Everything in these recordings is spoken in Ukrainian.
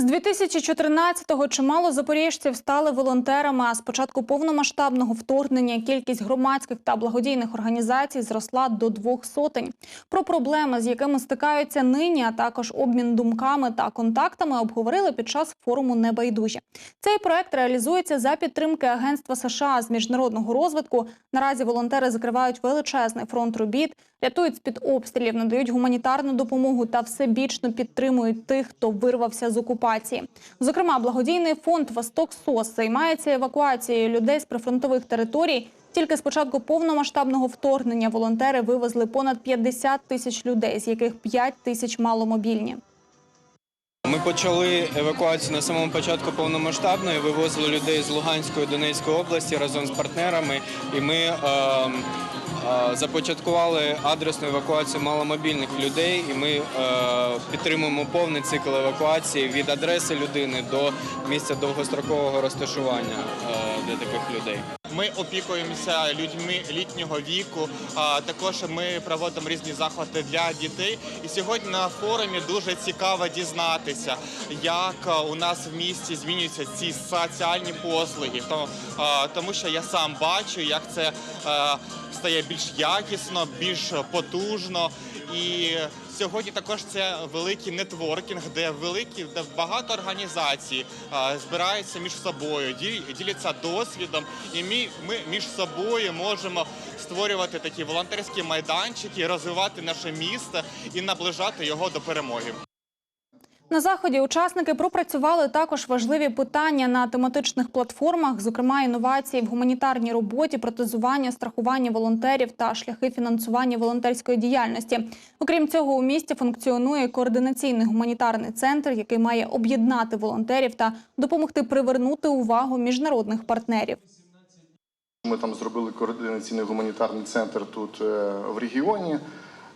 З 2014-го чимало запоріжців стали волонтерами. А з початку повномасштабного вторгнення кількість громадських та благодійних організацій зросла до двох сотень. Про проблеми, з якими стикаються нині, а також обмін думками та контактами, обговорили під час форуму Небайдужі. Цей проект реалізується за підтримки Агентства США з міжнародного розвитку. Наразі волонтери закривають величезний фронт робіт, рятують з-під обстрілів, надають гуманітарну допомогу та всебічно підтримують тих, хто вирвався з окупації. Зокрема, благодійний фонд Восток СОС займається евакуацією людей з прифронтових територій. Тільки з початку повномасштабного вторгнення волонтери вивезли понад 50 тисяч людей, з яких 5 тисяч маломобільні. Ми почали евакуацію на самому початку повномасштабної, вивозили людей з Луганської Донецької області разом з партнерами, і ми е, е, започаткували адресну евакуацію маломобільних людей. І ми е, підтримуємо повний цикл евакуації від адреси людини до місця довгострокового розташування е, для таких людей. Ми опікуємося людьми літнього віку. А також ми проводимо різні заходи для дітей. І сьогодні на форумі дуже цікаво дізнатися, як у нас в місті змінюються ці соціальні послуги. Тому, тому що я сам бачу, як це стає більш якісно, більш потужно. І сьогодні також це великий нетворкінг, де великі де багато організацій збираються між собою, діл- діляться досвідом, і ми, ми між собою можемо створювати такі волонтерські майданчики, розвивати наше місто і наближати його до перемоги. На заході учасники пропрацювали також важливі питання на тематичних платформах, зокрема інновації в гуманітарній роботі, протезування, страхування волонтерів та шляхи фінансування волонтерської діяльності. Окрім цього, у місті функціонує координаційний гуманітарний центр, який має об'єднати волонтерів та допомогти привернути увагу міжнародних партнерів. Ми там зробили координаційний гуманітарний центр тут е, в регіоні,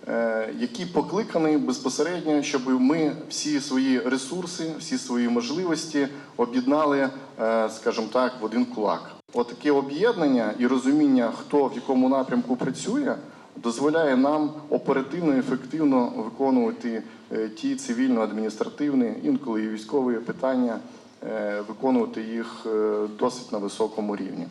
е, який покликаний безпосередньо, щоб ми всі свої ресурси, всі свої можливості об'єднали, е, скажімо так, в один кулак. Отаке об'єднання і розуміння, хто в якому напрямку працює, дозволяє нам оперативно і ефективно виконувати е, ті цивільно-адміністративні, інколи і військові питання, виконувати їх досить на високому рівні.